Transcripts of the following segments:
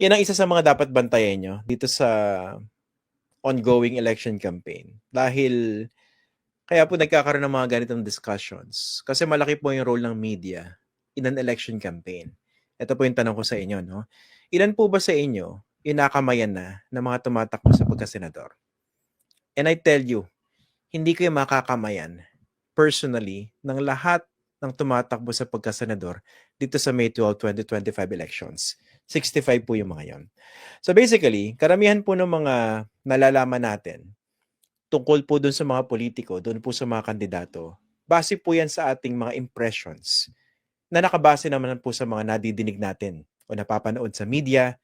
Yan ang isa sa mga dapat bantayan nyo dito sa ongoing election campaign. Dahil kaya po nagkakaroon ng mga ganitong discussions. Kasi malaki po yung role ng media in an election campaign. Ito po yung tanong ko sa inyo. No? Ilan po ba sa inyo inakamayan na ng mga tumatakbo sa pagkasenador? And I tell you, hindi kayo makakamayan personally ng lahat ng tumatakbo sa pagkasenador dito sa May 12, 2025 elections. 65 po yung mga yon. So basically, karamihan po ng mga nalalaman natin tungkol po dun sa mga politiko, dun po sa mga kandidato, base po yan sa ating mga impressions na nakabase naman po sa mga nadidinig natin o napapanood sa media,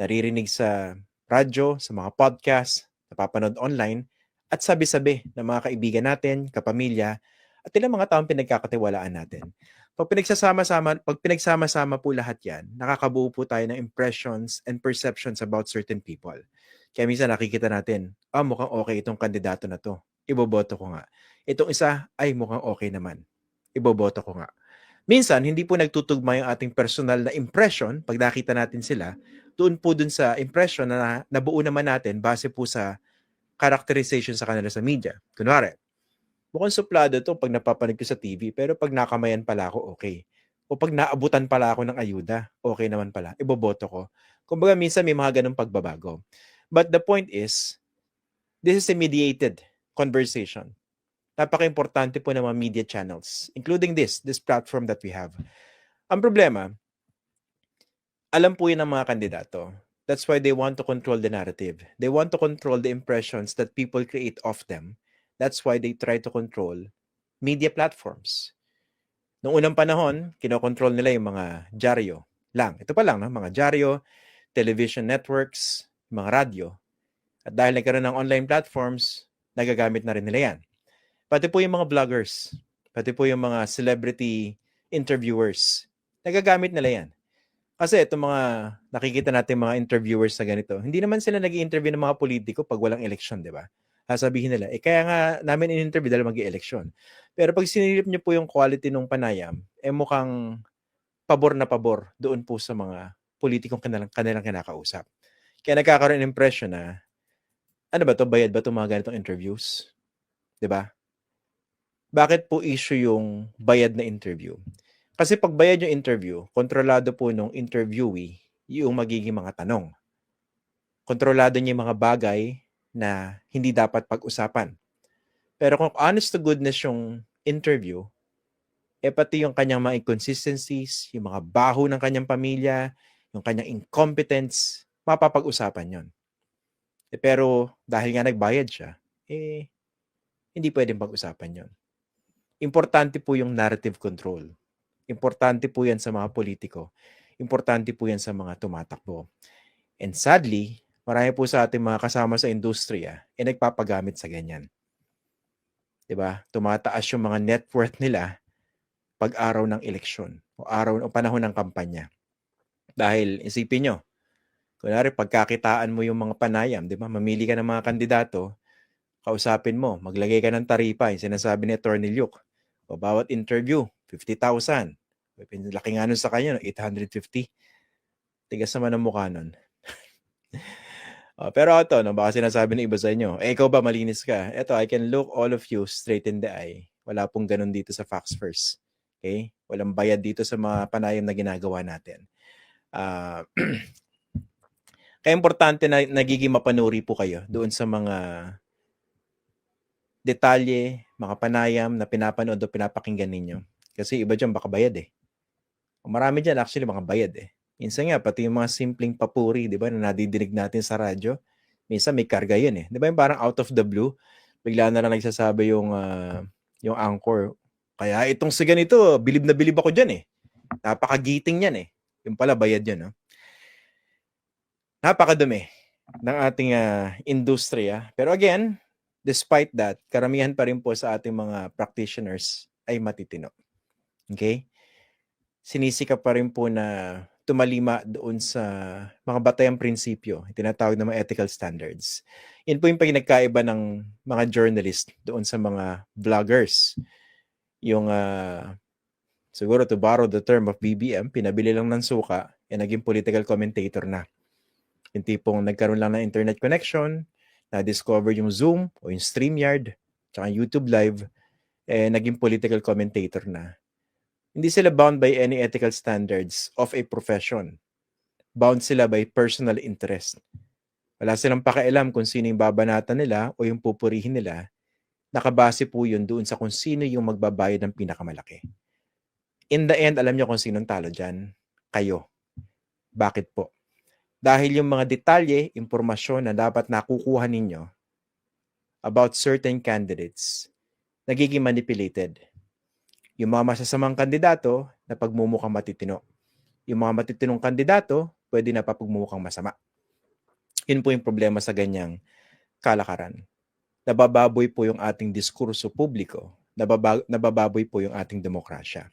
naririnig sa radyo, sa mga podcast, napapanood online, at sabi-sabi ng mga kaibigan natin, kapamilya, at ilang mga taong pinagkakatiwalaan natin. Pag pinagsasama-sama, pag pinagsama-sama po lahat yan, nakakabuo po tayo ng impressions and perceptions about certain people. Kaya minsan nakikita natin, ah, mukhang okay itong kandidato na to. Iboboto ko nga. Itong isa, ay mukhang okay naman. Iboboto ko nga. Minsan, hindi po nagtutugma yung ating personal na impression pag nakita natin sila, doon po dun sa impression na nabuo naman natin base po sa characterization sa kanila sa media. Kunwari, mukhang suplado to pag napapanood ko sa TV, pero pag nakamayan pala ako, okay. O pag naabutan pala ako ng ayuda, okay naman pala. Iboboto ko. Kumbaga minsan may mga ganong pagbabago. But the point is, this is a mediated conversation. Napaka-importante po ng mga media channels, including this, this platform that we have. Ang problema, alam po yun ng mga kandidato. That's why they want to control the narrative. They want to control the impressions that people create of them. That's why they try to control media platforms. Noong unang panahon, kinokontrol nila yung mga dyaryo lang. Ito pa lang, no? mga dyaryo, television networks, mga radyo. At dahil nagkaroon ng online platforms, nagagamit na rin nila yan. Pati po yung mga vloggers, pati po yung mga celebrity interviewers, nagagamit nila yan. Kasi itong mga nakikita natin mga interviewers sa ganito, hindi naman sila nag interview ng mga politiko pag walang election, di ba? Sasabihin nila, eh kaya nga namin in-interview dahil mag election Pero pag sinilip niyo po yung quality ng panayam, eh mukhang pabor na pabor doon po sa mga politikong kanilang, kanilang kinakausap. Kaya nagkakaroon ng impression na, ano ba to bayad ba itong mga ganitong interviews? 'Di ba? Bakit po issue yung bayad na interview? Kasi pag bayad yung interview, kontrolado po nung interviewee yung magiging mga tanong. Kontrolado niya yung mga bagay na hindi dapat pag-usapan. Pero kung honest to goodness yung interview, eh pati yung kanyang mga inconsistencies, yung mga baho ng kanyang pamilya, yung kanyang incompetence, mapapag-usapan yon. Eh, pero dahil nga nagbayad siya, eh hindi pwedeng pag-usapan yon. Importante po yung narrative control Importante po yan sa mga politiko. Importante po yan sa mga tumatakbo. And sadly, marami po sa ating mga kasama sa industriya eh, nagpapagamit sa ganyan. 'Di ba? Tumataas yung mga net worth nila pag araw ng eleksyon o araw o panahon ng kampanya. Dahil isipin nyo, kunwari pagkakitaan mo yung mga panayam, 'di ba? Mamili ka ng mga kandidato, kausapin mo, maglagay ka ng taripa, yung sinasabi ni Attorney Luke. O bawat interview, 50,000. Laki nga nun sa kanya, no? 850. Tigas naman ang mukha nun. oh, pero ito, no, baka sinasabi ng iba sa inyo, eh, ikaw ba malinis ka? Ito, I can look all of you straight in the eye. Wala pong ganun dito sa Facts First. Okay? Walang bayad dito sa mga panayam na ginagawa natin. Uh, kaya importante na nagiging mapanuri po kayo doon sa mga detalye, mga panayam na pinapanood o pinapakinggan ninyo. Kasi iba dyan baka bayad eh. Marami dyan actually mga bayad eh. Minsan nga, pati yung mga simpleng papuri, di ba, na nadidinig natin sa radyo, minsan may karga yun eh. Di ba yung parang out of the blue, bigla na lang nagsasabi yung, uh, yung anchor, kaya itong sa ganito, bilib na bilib ako dyan eh. Napakagiting yan eh. Yung pala, bayad yan. No? Napakadumi ng ating uh, industriya. Pero again, despite that, karamihan pa rin po sa ating mga practitioners ay matitino. Okay? Sinisika pa rin po na tumalima doon sa mga batayang prinsipyo, tinatawag na mga ethical standards. Yan po yung pinagkaiba ng mga journalist doon sa mga vloggers. Yung uh, siguro to borrow the term of BBM, pinabili lang ng suka, eh naging political commentator na. Yung tipong nagkaroon lang ng internet connection, na-discover yung Zoom o yung StreamYard, tsaka YouTube Live, eh, naging political commentator na. Hindi sila bound by any ethical standards of a profession. Bound sila by personal interest. Wala silang pakialam kung sino yung babanatan nila o yung pupurihin nila. Nakabase po yun doon sa kung sino yung magbabayad ng pinakamalaki. In the end, alam nyo kung sinong talo dyan? Kayo. Bakit po? Dahil yung mga detalye, impormasyon na dapat nakukuha ninyo about certain candidates, nagiging manipulated. Yung mga masasamang kandidato, na pagmumukhang matitino. Yung mga matitinong kandidato, pwede na papagmumukhang masama. Yun po yung problema sa ganyang kalakaran. Nabababoy po yung ating diskurso publiko, nababa- nabababoy po yung ating demokrasya.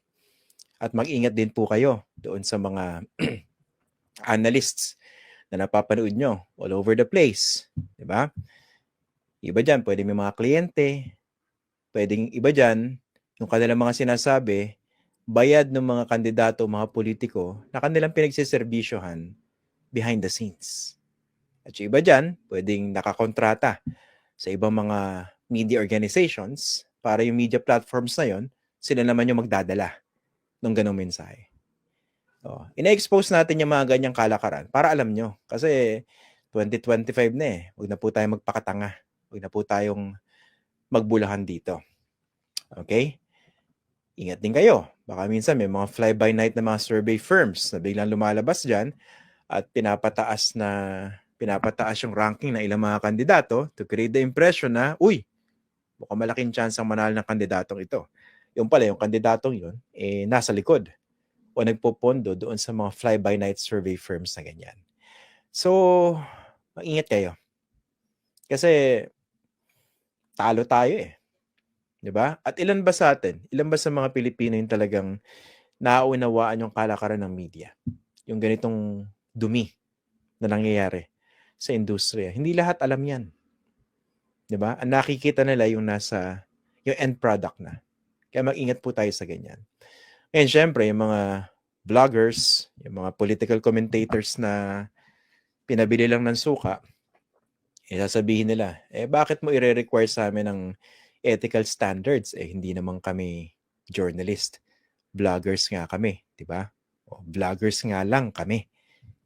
At mag-ingat din po kayo doon sa mga analysts na napapanood nyo all over the place. Di ba? Iba dyan, pwede may mga kliyente, pwedeng iba dyan, yung kanilang mga sinasabi, bayad ng mga kandidato, mga politiko, na kanilang pinagsiservisyohan behind the scenes. At yung iba dyan, pwedeng nakakontrata sa ibang mga media organizations para yung media platforms na yon sila naman yung magdadala ng ganong mensahe. Oh, ina-expose natin yung mga ganyang kalakaran para alam nyo. Kasi 2025 na eh. Huwag na po tayong magpakatanga. Huwag na po tayong magbulahan dito. Okay? Ingat din kayo. Baka minsan may mga fly-by-night na mga survey firms na biglang lumalabas dyan at pinapataas na pinapataas yung ranking ng ilang mga kandidato to create the impression na, uy, mukhang malaking chance ang manalo ng kandidatong ito. Yung pala, yung kandidatong yun, eh, nasa likod o nagpopondo doon sa mga fly-by-night survey firms na ganyan. So, mag-ingat kayo. Kasi, talo tayo eh. 'Di ba? At ilan ba sa atin, ilan ba sa mga Pilipino yung talagang nauunawaan yung kalakaran ng media? Yung ganitong dumi na nangyayari sa industriya. Hindi lahat alam yan. 'Di ba? Ang nakikita nila yung nasa, yung end product na. Kaya mag-ingat po tayo sa ganyan. And syempre, yung mga vloggers, yung mga political commentators na pinabili lang ng suka, eh, sasabihin nila, eh bakit mo ire-require sa amin ng ethical standards? Eh hindi naman kami journalist. Vloggers nga kami, di ba? O, vloggers nga lang kami.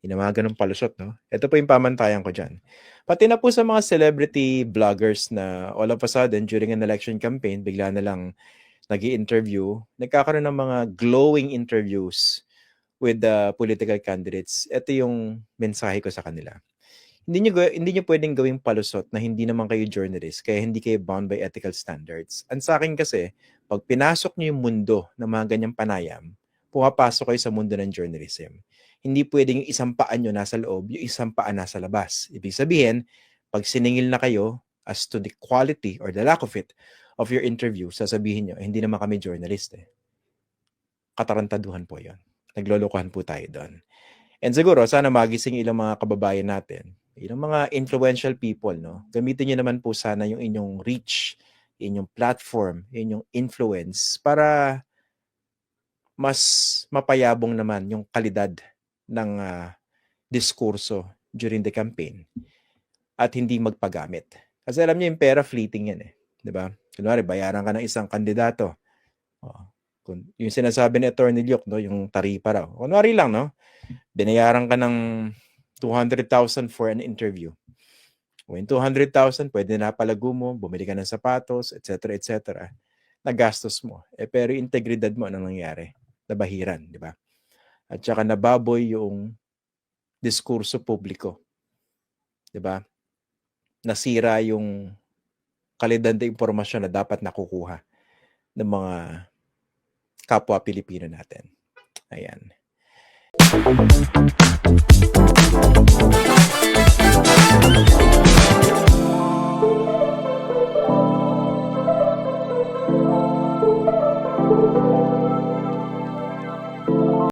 Yung mga palusot, no? Ito po yung pamantayan ko dyan. Pati na po sa mga celebrity vloggers na all of a sudden during an election campaign, bigla na lang nag interview nagkakaroon ng mga glowing interviews with the political candidates. Ito yung mensahe ko sa kanila. Hindi nyo, hindi nyo pwedeng gawing palusot na hindi naman kayo journalist, kaya hindi kayo bound by ethical standards. Ang sa akin kasi, pag pinasok nyo yung mundo ng mga ganyang panayam, pumapasok kayo sa mundo ng journalism. Hindi pwedeng yung isang paan nyo nasa loob, yung isang paan nasa labas. Ibig sabihin, pag siningil na kayo as to the quality or the lack of it of your interview, sasabihin nyo, eh, hindi naman kami journalist eh. Katarantaduhan po yon. Naglolokohan po tayo doon. And siguro, sana magising ilang mga kababayan natin, ilang mga influential people, no? Gamitin nyo naman po sana yung inyong reach, inyong platform, inyong influence para mas mapayabong naman yung kalidad ng uh, diskurso during the campaign at hindi magpagamit. Kasi alam niyo yung pera fleeting yan eh. 'di ba? Kunwari, bayaran ka ng isang kandidato. Oh, kung, yung sinasabi ni Attorney Lyok, no, yung taripa raw. Kunwari lang, no? Binayaran ka ng 200,000 for an interview. Yung 200,000, pwede na palago mo, bumili ka ng sapatos, etc., etc. Nagastos mo. Eh, pero integridad mo, anong nangyari? Nabahiran, di ba? At saka nababoy yung diskurso publiko. Di ba? Nasira yung kalidad na impormasyon na dapat nakukuha ng mga kapwa Pilipino natin. Ayan. Thank